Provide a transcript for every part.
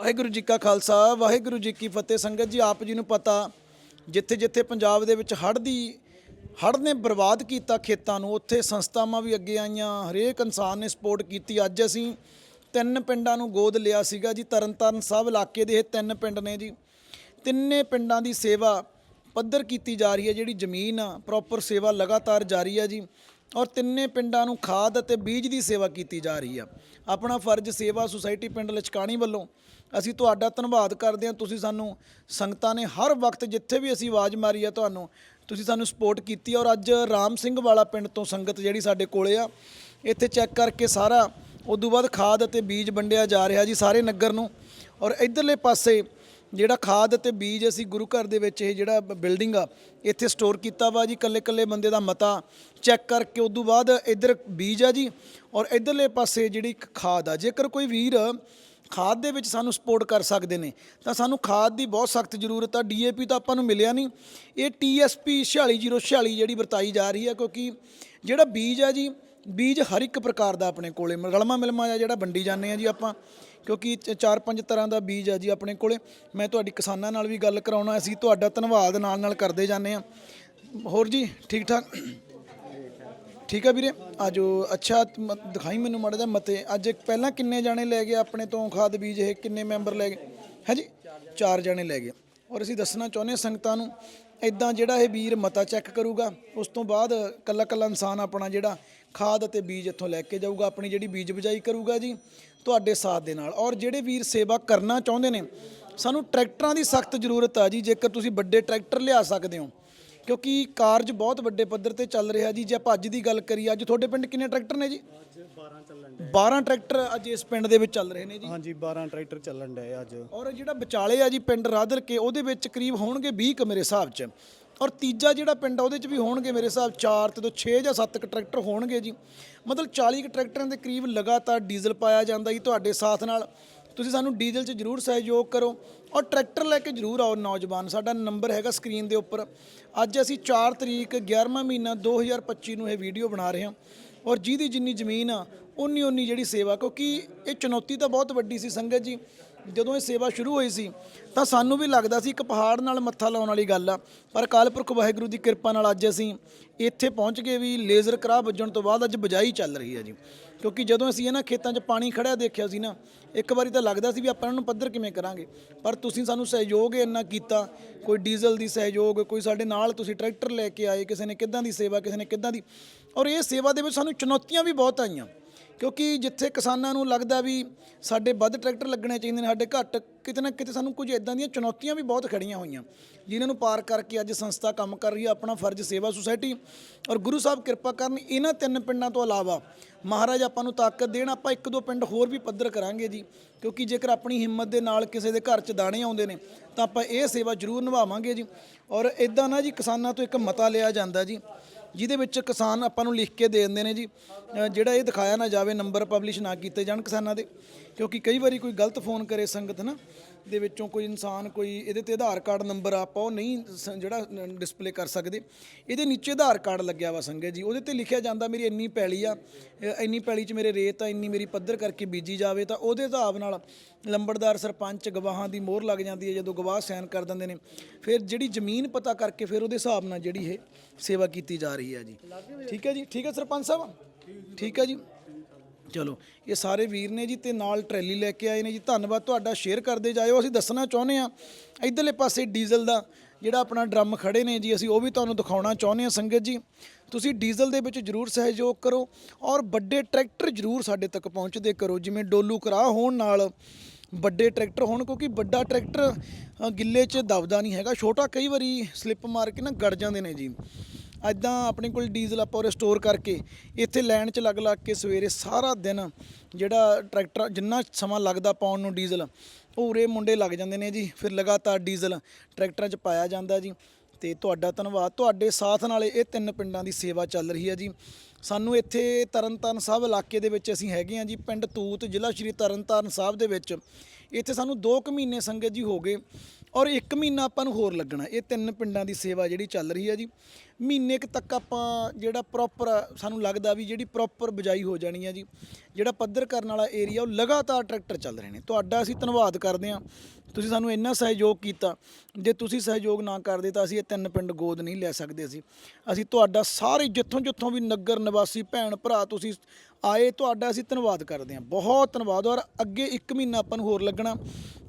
ਵਾਹਿਗੁਰੂ ਜੀ ਕਾ ਖਾਲਸਾ, ਵਾਹਿਗੁਰੂ ਜੀ ਕੀ ਫਤਿਹ। ਸੰਗਤ ਜੀ, ਆਪ ਜੀ ਨੂੰ ਪਤਾ ਜਿੱਥੇ ਜਿੱਥੇ ਪੰਜਾਬ ਦੇ ਵਿੱਚ ਹੜ੍ਹ ਦੀ, ਹੜ੍ਹ ਨੇ ਬਰਬਾਦ ਕੀਤਾ ਖੇਤਾਂ ਨੂੰ, ਉੱਥੇ ਸੰਸਥਾਵਾਂ ਵੀ ਅੱਗੇ ਆਈਆਂ। ਹਰੇਕ ਇਨਸਾਨ ਨੇ ਸਪੋਰਟ ਕੀਤੀ। ਅੱਜ ਅਸੀਂ ਤਿੰਨ ਪਿੰਡਾਂ ਨੂੰ ਗੋਦ ਲਿਆ ਸੀਗਾ ਜੀ, ਤਰਨਤਾਰਨ ਸਾਹਿਬ ਇਲਾਕੇ ਦੇ ਇਹ ਤਿੰਨ ਪਿੰਡ ਨੇ ਜੀ। ਤਿੰਨੇ ਪਿੰਡਾਂ ਦੀ ਸੇਵਾ ਪੱਧਰ ਕੀਤੀ ਜਾ ਰਹੀ ਹੈ, ਜਿਹੜੀ ਜ਼ਮੀਨ ਆ ਪ੍ਰੋਪਰ ਸੇਵਾ ਲਗਾਤਾਰ ਜਾਰੀ ਹੈ ਜੀ। ਔਰ ਤਿੰਨੇ ਪਿੰਡਾਂ ਨੂੰ ਖਾਦ ਅਤੇ ਬੀਜ ਦੀ ਸੇਵਾ ਕੀਤੀ ਜਾ ਰਹੀ ਆ। ਆਪਣਾ ਫਰਜ਼ ਸੇਵਾ ਸੁਸਾਇਟੀ ਪਿੰਡ ਲਚਕਾਣੀ ਵੱਲੋਂ। ਅਸੀਂ ਤੁਹਾਡਾ ਧੰਨਵਾਦ ਕਰਦੇ ਹਾਂ। ਤੁਸੀਂ ਸਾਨੂੰ ਸੰਗਤਾਂ ਨੇ ਹਰ ਵਕਤ ਜਿੱਥੇ ਵੀ ਅਸੀਂ ਆਵਾਜ਼ ਮਾਰੀ ਆ ਤੁਹਾਨੂੰ, ਤੁਸੀਂ ਸਾਨੂੰ ਸਪੋਰਟ ਕੀਤੀ ਔਰ ਅੱਜ ਰਾਮ ਸਿੰਘ ਵਾਲਾ ਪਿੰਡ ਤੋਂ ਸੰਗਤ ਜਿਹੜੀ ਸਾਡੇ ਕੋਲੇ ਆ, ਇੱਥੇ ਚੈੱਕ ਕਰਕੇ ਸਾਰਾ, ਉਦੋਂ ਬਾਅਦ ਖਾਦ ਅਤੇ ਬੀਜ ਵੰਡਿਆ ਜਾ ਰਿਹਾ ਜੀ ਸਾਰੇ ਨਗਰ ਨੂੰ। ਔਰ ਇਧਰਲੇ ਪਾਸੇ ਜਿਹੜਾ ਖਾਦ ਅਤੇ ਬੀਜ ਅਸੀਂ ਗੁਰੂ ਘਰ ਦੇ ਵਿੱਚ ਇਹ ਜਿਹੜਾ ਬਿਲਡਿੰਗ ਆ, ਇੱਥੇ ਸਟੋਰ ਕੀਤਾ ਵਾ ਜੀ ਕੱਲੇ ਕੱਲੇ ਬੰਦੇ ਦਾ ਮਤਾ ਚੈੱਕ ਕਰਕੇ ਉਦੋਂ ਬਾਅਦ ਇੱਧਰ ਬੀਜ ਆ ਜੀ ਔਰ ਇਧਰਲੇ ਪਾਸੇ ਜਿਹੜੀ ਇੱਕ ਖਾਦ ਆ, ਜੇਕਰ ਕੋਈ ਵੀਰ ਖਾਦ ਦੇ ਵਿੱਚ ਸਾਨੂੰ ਸਪੋਰਟ ਕਰ ਸਕਦੇ ਨੇ, ਤਾਂ ਸਾਨੂੰ ਖਾਦ ਦੀ ਬਹੁਤ ਸਖਤ ਜ਼ਰੂਰਤ ਆ ਡੀਏਪੀ ਤਾਂ ਆਪਾਂ ਨੂੰ ਮਿਲਿਆ ਨਹੀਂ। ਇਹ ਟੀਐਸਪੀ 46046 ਜਿਹੜੀ ਵਰਤਾਈ ਜਾ ਰਹੀ ਹੈ ਕਿਉਂਕਿ ਜਿਹੜਾ ਬੀਜ ਆ ਜੀ ਬੀਜ ਹਰ ਇੱਕ ਪ੍ਰਕਾਰ ਦਾ ਆਪਣੇ ਕੋਲੇ ਰਲਮਾ ਮਿਲਮਾ ਆ ਜਿਹੜਾ ਵੰਡੀ ਜਾਂਦੇ ਆ ਜੀ ਆਪਾਂ, ਕਿਉਂਕਿ ਚ- ਚਾਰ ਪੰਜ ਤਰ੍ਹਾਂ ਦਾ ਬੀਜ ਆ ਜੀ ਆਪਣੇ ਕੋਲੇ। ਮੈਂ ਤੁਹਾਡੀ ਕਿਸਾਨਾਂ ਨਾਲ ਵੀ ਗੱਲ ਕਰਾਉਣਾ, ਅਸੀਂ ਤੁਹਾਡਾ ਧੰਨਵਾਦ ਨਾਲ ਨਾਲ ਕਰਦੇ ਜਾਂਦੇ ਆ। ਹੋਰ ਜੀ, ਠੀਕ ਠਾਕ? ਠੀਕ ਆ ਵੀਰੇ? ਆਜੋ, ਅੱਛਾ, ਮ- ਦਿਖਾਈ ਮੈਨੂੰ ਮਾੜਾ ਜਿਹਾ ਮਤੇ। ਅੱਜ ਪਹਿਲਾਂ ਕਿੰਨੇ ਜਾਣੇ ਲੈ ਗਏ ਆਪਣੇ ਤੋਂ ਖਾਦ ਬੀਜ? ਇਹ ਕਿੰਨੇ ਮੈਂਬਰ ਲੈ ਗਏ? ਹੈ ਜੀ? ਚਾਰ ਜਾਣੇ ਲੈ ਗਏ। ਔਰ ਅਸੀਂ ਦੱਸਣਾ ਚਾਹੁੰਦੇ ਹਾਂ ਸੰਗਤਾਂ ਨੂੰ ਇਦਾਂ ਜਿਹੜਾ ਇਹ ਵੀਰ ਮਤਾ ਚੈੱਕ ਕਰੂਗਾ, ਉਸ ਤੋਂ ਬਾਅਦ ਕੱਲਾ ਕੱਲਾ ਇਨਸਾਨ ਆਪਣਾ ਜਿਹੜਾ ਖਾਦ ਅਤੇ ਬੀਜ ਇੱਥੋਂ ਲੈ ਕੇ ਜਾਊਗਾ ਆਪਣੀ ਜਿਹੜੀ ਬੀਜ ਬਜਾਈ ਕਰੂਗਾ ਜੀ ਤੁਹਾਡੇ ਸਾਥ ਦੇ ਨਾਲ। ਔਰ ਜਿਹੜੇ ਵੀਰ ਸੇਵਾ ਕਰਨਾ ਚਾਹੁੰਦੇ ਨੇ ਸਾਨੂੰ ਟਰੈਕਟਰਾਂ ਦੀ ਸਖਤ ਜ਼ਰੂਰਤ ਆ ਜੀ ਜੇਕਰ ਤੁਸੀਂ ਵੱਡੇ ਟਰੈਕਟਰ ਲਿਆ ਸਕਦੇ ਹੋ। ਕਿਉਂਕਿ ਕਾਰਜ ਬਹੁਤ ਵੱਡੇ ਪੱਧਰ ਤੇ ਚੱਲ ਰਿਹਾ ਜੀ ਜੇ ਆਪਾਂ ਅੱਜ ਦੀ ਗੱਲ ਕਰੀਏ ਅੱਜ ਤੁਹਾਡੇ ਪਿੰਡ ਕਿੰਨੇ ਟਰੈਕਟਰ ਨੇ ਜੀ? ਅੱਜ 12 ਚੱਲਣ 12 ਟਰੈਕਟਰ ਅੱਜ ਇਸ ਪਿੰਡ ਦੇ ਵਿੱਚ ਚੱਲ ਰਹੇ ਨੇ ਜੀ। ਹਾਂਜੀ 12 ਟਰੈਕਟਰ ਚੱਲਣ ਡਏ ਅੱਜ। ਔਰ ਜਿਹੜਾ ਵਿਚਾਲੇ ਆ ਜੀ ਪਿੰਡ ਰਾਦਲ ਕੇ ਉਹਦੇ ਵਿੱਚ ਕਰੀਬ ਹੋਣਗੇ 20 ਕ ਮੇਰੇ ਹਿਸਾਬ 'ਚ। ਔਰ ਤੀਜਾ ਜਿਹੜਾ ਪਿੰਡ ਆ, ਉਹਦੇ 'ਚ ਵੀ ਹੋਣਗੇ ਮੇਰੇ ਹਿਸਾਬ 4 ਤੇ ਤੋਂ 6 ਜਾਂ 7 ਕ ਟਰੈਕਟਰ ਹੋਣਗੇ ਜੀ। ਮਤਲਬ 40 ਕੁ ਟਰੈਕਟਰਾਂ ਦੇ ਕਰੀਬ ਲਗਾਤਾਰ ਡੀਜ਼ਲ ਪਾਇਆ ਜਾਂਦਾ ਜੀ ਤੁਹਾਡੇ ਸਾਥ ਨਾਲ। ਤੁਸੀਂ ਸਾਨੂੰ ਡੀਜ਼ਲ 'ਚ ਜਰੂਰ ਸਹਿਯੋਗ ਕਰੋ ਔਰ ਟਰੈਕਟਰ ਲੈ ਕੇ ਜਰੂਰ ਆਓ ਨੌਜਵਾਨ, ਸਾਡਾ ਨੰਬਰ ਹੈਗਾ ਸਕਰੀਨ ਦੇ ਉੱਪਰ। ਅੱਜ ਅਸੀਂ 4 ਤਰੀਕ 11ਵਾਂ ਮਹੀਨਾ 2025 ਨੂੰ ਇਹ ਵੀਡੀਓ ਬਣਾ ਰਹੇ ਹਾਂ ਔਰ ਜਿਹਦੀ ਜਿੰਨੀ ਜ਼ਮੀਨ ਆ ਉਨੀ ਉਨੀ ਜਿਹੜੀ ਸੇਵਾ, ਕਿਉਂਕਿ ਇਹ ਚੁਣੌਤੀ ਤਾਂ ਬਹੁਤ ਵੱਡੀ ਸੀ ਸੰਗਤ ਜੀ। ਜਦੋਂ ਇਹ ਸੇਵਾ ਸ਼ੁਰੂ ਹੋਈ ਸੀ, ਤਾਂ ਸਾਨੂੰ ਵੀ ਲੱਗਦਾ ਸੀ ਇੱਕ ਪਹਾੜ ਨਾਲ ਮੱਥਾ ਲਾਉਣ ਵਾਲੀ ਗੱਲ ਆ। ਪਰ ਕਾਲਪੁਰਖ ਵਾਹਿਗੁਰੂ ਦੀ ਕਿਰਪਾ ਨਾਲ ਅੱਜ ਅਸੀਂ ਇੱਥੇ ਪਹੁੰਚ ਗਏ ਵੀ ਲੇਜ਼ਰ ਕਰਾ ਵੱਜਣ ਤੋਂ ਬਾਅਦ ਅੱਜ ਬਜਾਈ ਚੱਲ ਰਹੀ ਹੈ ਜੀ। ਕਿਉਂਕਿ ਜਦੋਂ ਅਸੀਂ ਇਹਨਾਂ ਖੇਤਾਂ 'ਚ ਪਾਣੀ ਖੜਿਆ ਦੇਖਿਆ ਸੀ ਨਾ, ਇੱਕ ਵਾਰੀ ਤਾਂ ਲੱਗਦਾ ਸੀ ਵੀ ਆਪਾਂ ਇਹਨਾਂ ਨੂੰ ਪੱਧਰ ਕਿਵੇਂ ਕਰਾਂਗੇ। ਪਰ ਤੁਸੀਂ ਸਾਨੂੰ ਸਹਿਯੋਗ ਇੰਨਾ ਕੀਤਾ, ਕੋਈ ਡੀਜ਼ਲ ਦੀ ਸਹਿਯੋਗ, ਕੋਈ ਸਾਡੇ ਨਾਲ ਤੁਸੀਂ ਟਰੈਕਟਰ ਲੈ ਕੇ ਆਏ, ਕਿਸੇ ਨੇ ਕਿੱਦਾਂ ਦੀ ਸੇਵਾ, ਕਿਸੇ ਨੇ ਕਿੱਦਾਂ ਦੀ। ਔਰ ਇਹ ਸੇਵਾ ਦੇ ਵਿੱਚ ਸਾਨੂੰ ਚੁਣੌਤੀਆਂ ਵੀ ਬਹੁਤ ਆਈਆਂ। ਕਿਉਂਕਿ ਜਿੱਥੇ ਕਿਸਾਨਾਂ ਨੂੰ ਲੱਗਦਾ ਵੀ ਸਾਡੇ ਵੱਧ ਟਰੈਕਟਰ ਲੱਗਣੇ ਚਾਹੀਦੇ ਨੇ, ਸਾਡੇ ਘੱਟ, ਕਿਤੇ ਨਾ ਕਿਤੇ ਸਾਨੂੰ ਕੁਝ ਇਦਾਂ ਦੀਆਂ ਚੁਣੌਤੀਆਂ ਵੀ ਬਹੁਤ ਖੜੀਆਂ ਹੋਈਆਂ। ਜਿਨ੍ਹਾਂ ਨੂੰ ਪਾਰ ਕਰਕੇ ਅੱਜ ਸੰਸਥਾ ਕੰਮ ਕਰ ਰਹੀ ਹੈ, ਆਪਣਾ ਫਰਜ਼ ਸੇਵਾ ਸੁਸਾਇਟੀ। ਔਰ ਗੁਰੂ ਸਾਹਿਬ ਕਿਰਪਾ ਕਰਨ, ਇਹਨਾਂ ਤਿੰਨ ਪਿੰਡਾਂ ਤੋਂ ਇਲਾਵਾ ਮਹਾਰਾਜ ਆਪਾਂ ਨੂੰ ਤਾਕਤ ਦੇਣ, ਆਪਾਂ ਇੱਕ ਦੋ ਪਿੰਡ ਹੋਰ ਵੀ ਪੱਧਰ ਕਰਾਂਗੇ ਜੀ। ਕਿਉਂਕਿ ਜੇਕਰ ਆਪਣੀ ਹਿੰਮਤ ਦੇ ਨਾਲ ਕਿਸੇ ਦੇ ਘਰ 'ਚ ਦਾਣੇ ਆਉਂਦੇ ਨੇ, ਤਾਂ ਆਪਾਂ ਇਹ ਸੇਵਾ ਜ਼ਰੂਰ ਨਿਭਾਵਾਂਗੇ ਜੀ। ਔਰ ਇਦਾਂ ਨਾ ਜੀ ਕਿਸਾਨਾਂ ਤੋਂ ਇੱਕ ਮਤਾ ਲਿਆ ਜਾਂਦਾ ਜੀ। ਜਿਹਦੇ ਵਿੱਚ ਕਿਸਾਨ ਆਪਾਂ ਨੂੰ ਲਿਖ ਕੇ ਦੇ ਦਿੰਦੇ ਨੇ ਜੀ। ਜਿਹੜਾ ਇਹ ਦਿਖਾਇਆ ਨਾ ਜਾਵੇ ਨੰਬਰ ਪਬਲਿਸ਼ ਨਾ ਕੀਤੇ ਜਾਣ ਕਿਸਾਨਾਂ ਦੇ। ਕਿਉਂਕਿ ਕਈ ਵਾਰੀ ਕੋਈ ਗਲਤ ਫੋਨ ਕਰੇ ਸੰਗਤ ਨਾ ਦੇ ਵਿੱਚੋਂ ਕੋਈ ਇਨਸਾਨ ਕੋਈ ਇਹਦੇ ਤੇ ਆਧਾਰ ਕਾਰਡ ਨੰਬਰ ਆਪਾਂ ਉਹ ਨਹੀਂ ਸ- ਜਿਹੜਾ ਡਿਸਪਲੇ ਕਰ ਸਕਦੇ। ਇਹਦੇ ਨੀਚੇ ਆਧਾਰ ਕਾਰਡ ਲੱਗਿਆ ਵਾ ਸੰਗਤ ਜੀ ਉਹਦੇ ਤੇ ਲਿਖਿਆ ਜਾਂਦਾ ਮੇਰੀ ਇੰਨੀ ਪੈਲੀ ਆ ਅ, ਇੰਨੀ ਪੈਲੀ 'ਚ ਮੇਰੇ ਰੇਤ ਆ ਇੰਨੀ ਮੇਰੀ ਪੱਧਰ ਕਰਕੇ ਬੀਜੀ ਜਾਵੇ ਤਾਂ ਉਹਦੇ ਹਿਸਾਬ ਨਾਲ ਲੰਬੜਦਾਰ ਸਰਪੰਚ ਗਵਾਹਾਂ ਦੀ ਮੋਹਰ ਲੱਗ ਜਾਂਦੀ ਹੈ ਜਦੋਂ ਗਵਾਹ ਸਾਈਨ ਕਰ ਦਿੰਦੇ ਨੇ। ਫਿਰ ਜਿਹੜੀ ਜ਼ਮੀਨ ਪਤਾ ਕਰਕੇ ਫਿਰ ਉਹਦੇ ਹਿਸਾਬ ਨਾਲ ਜਿਹੜੀ ਇਹ ਸੇਵਾ ਕੀਤੀ ਜਾ ਰਹੀ ਹੈ ਜੀ। ਠੀਕ ਹੈ ਜੀ? ਠੀਕ ਹੈ ਸਰਪੰਚ ਸਾਹਿਬ? ਠੀਕ ਹੈ ਜੀ। ਚਲੋ, ਇਹ ਸਾਰੇ ਵੀਰ ਨੇ ਜੀ ਤੇ ਨਾਲ ਟਰੈਲੀ ਲੈ ਕੇ ਆਏ ਨੇ ਜੀ। ਧੰਨਵਾਦ ਤੁਹਾਡਾ ਸ਼ੇਅਰ ਕਰਦੇ ਜਾਇਓ। ਅਸੀਂ ਦੱਸਣਾ ਚਾਹੁੰਦੇ ਆ ਇਧਰਲੇ ਪਾਸੇ ਡੀਜ਼ਲ ਦਾ ਜਿਹੜਾ ਆਪਣਾ ਡਰਮ ਖੜੇ ਨੇ ਜੀ, ਅਸੀਂ ਉਹ ਵੀ ਤੁਹਾਨੂੰ ਦਿਖਾਉਣਾ ਚਾਹੁੰਦੇ ਆ ਸੰਗਤ ਜੀ। ਤੁਸੀਂ ਡੀਜ਼ਲ ਦੇ ਵਿੱਚ ਜਰੂਰ ਸਹਿਯੋਗ ਕਰੋ ਔਰ ਵੱਡੇ ਟਰੈਕਟਰ ਜਰੂਰ ਸਾਡੇ ਤੱਕ ਪਹੁੰਚਦੇ ਕਰੋ, ਜਿਵੇਂ ਡੋਲੂ ਕਰਾ ਹੋਣ ਨਾਲ ਵੱਡੇ ਟਰੈਕਟਰ ਹੋਣ, ਕਿਉਂਕਿ ਵੱਡਾ ਟਰੈਕਟਰ ਗਿੱਲੇ 'ਚ ਦਬਦਾ ਨਹੀਂ ਹੈਗਾ। ਛੋਟਾ ਕਈ ਵਾਰੀ ਸਲਿੱਪ ਮਾਰ ਕੇ ਨਾ ਗੜ ਜਾਂਦੇ ਨੇ ਜੀ। ਐਦਾਂ ਆਪਣੇ ਕੋਲ ਡੀਜ਼ਲ ਆਪਾਂ ਉਹ ਸਟੋਰ ਕਰਕੇ ਇੱਥੇ ਲਾਈਨ 'ਚ ਲੱਗ ਲੱਗ ਕੇ ਸਵੇਰੇ ਸਾਰਾ ਦਿਨ ਜਿਹੜਾ ਟਰੈਕਟਰ, ਜਿੰਨਾ ਸਮਾਂ ਲੱਗਦਾ ਪਾਉਣ ਨੂੰ ਡੀਜ਼ਲ, ਉਹ ਉਰੇ ਮੁੰਡੇ ਲੱਗ ਜਾਂਦੇ ਨੇ ਜੀ। ਫਿਰ ਲਗਾਤਾਰ ਡੀਜ਼ਲ ਟਰੈਕਟਰਾਂ 'ਚ ਪਾਇਆ ਜਾਂਦਾ ਜੀ। ਤੇ ਤੁਹਾਡਾ ਧੰਨਵਾਦ। ਤੁਹਾਡੇ ਸਾਥ ਨਾਲ ਇਹ ਤਿੰਨ ਪਿੰਡਾਂ ਦੀ ਸੇਵਾ ਚੱਲ ਰਹੀ ਹੈ ਜੀ। ਸਾਨੂੰ ਇੱਥੇ ਤਰਨਤਾਰਨ ਸਾਹਿਬ ਇਲਾਕੇ ਦੇ ਵਿੱਚ ਅਸੀਂ ਹੈਗੇ ਹਾਂ ਜੀ, ਪਿੰਡ ਤੂਤ, ਜ਼ਿਲ੍ਹਾ ਸ਼੍ਰੀ ਤਰਨਤਾਰਨ ਸਾਹਿਬ ਦੇ ਵਿੱਚ। ਇੱਥੇ ਸਾਨੂੰ 2 ਕੁ ਮਹੀਨੇ ਸੰਗਤ ਜੀ ਹੋ ਗਏ ਔਰ 1 ਮਹੀਨਾ ਆਪਾਂ ਨੂੰ ਹੋਰ ਲੱਗਣਾ। ਇਹ ਤਿੰਨ ਪਿੰਡਾਂ ਦੀ ਸੇਵਾ ਜਿਹੜੀ ਚੱਲ ਰਹੀ ਹੈ ਜੀ। ਮਹੀਨੇ ਕੁ ਤੱਕ ਆਪਾਂ ਜਿਹੜਾ ਪ੍ਰੋਪਰ ਸਾਨੂੰ ਲੱਗਦਾ ਵੀ ਜਿਹੜੀ ਪ੍ਰੋਪਰ ਬਜਾਈ ਹੋ ਜਾਣੀ ਹੈ ਜੀ, ਜਿਹੜਾ ਪੱਧਰ ਕਰਨ ਵਾਲਾ ਏਰੀਆ ਉਹ ਲਗਾਤਾਰ ਟਰੈਕਟਰ ਚੱਲ ਰਹੇ ਨੇ। ਤੁਹਾਡਾ ਅਸੀਂ ਧੰਨਵਾਦ ਕਰਦੇ ਹਾਂ। ਤੁਸੀਂ ਸਾਨੂੰ ਇੰਨਾ ਸਹਿਯੋਗ ਕੀਤਾ। ਜੇ ਤੁਸੀਂ ਸਹਿਯੋਗ ਨਾ ਕਰਦੇ ਤਾਂ ਅਸੀਂ ਇਹ ਤਿੰਨ ਪਿੰਡ ਗੋਦ ਨਹੀਂ ਲੈ ਸਕਦੇ ਸੀ ਅਸੀਂ ਤੁਹਾਡਾ ਸਾਰੇ ਜਿੱਥੋਂ ਜਿੱਥੋਂ ਵੀ ਨਗਰ, ਨਿਵਾਸੀ, ਭੈਣ, ਭਰਾ ਤੁਸੀਂ ਆਏ, ਤੁਹਾਡਾ ਅਸੀਂ ਧੰਨਵਾਦ ਕਰਦੇ ਹਾਂ। ਬਹੁਤ ਧੰਨਵਾਦ ਔਰ ਅੱਗੇ 1 ਮਹੀਨਾ ਆਪਾਂ ਨੂੰ ਹੋਰ ਲੱਗਣਾ।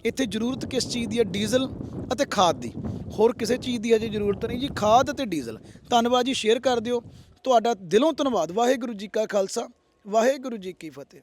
ਇੱਥੇ ਜ਼ਰੂਰਤ ਕਿਸ ਚੀਜ਼ ਦੀ ਹੈ? ਡੀਜ਼ਲ ਅਤੇ ਖਾਦ ਦੀ। ਹੋਰ ਕਿਸੇ ਚੀਜ਼ ਦੀ ਅਜੇ ਜ਼ਰੂਰਤ ਨਹੀਂ ਜੀ, ਖਾਦ ਅਤੇ ਡੀਜ਼ਲ। ਧੰਨਵਾਦ ਜੀ, ਸ਼ੇਅਰ ਕਰ ਦਿਓ। ਤੁਹਾਡਾ ਦਿਲੋਂ ਧੰਨਵਾਦ। ਵਾਹਿਗੁਰੂ ਜੀ ਕਾ ਖਾਲਸਾ, ਵਾਹਿਗੁਰੂ ਜੀ ਕੀ ਫਤਿਹ।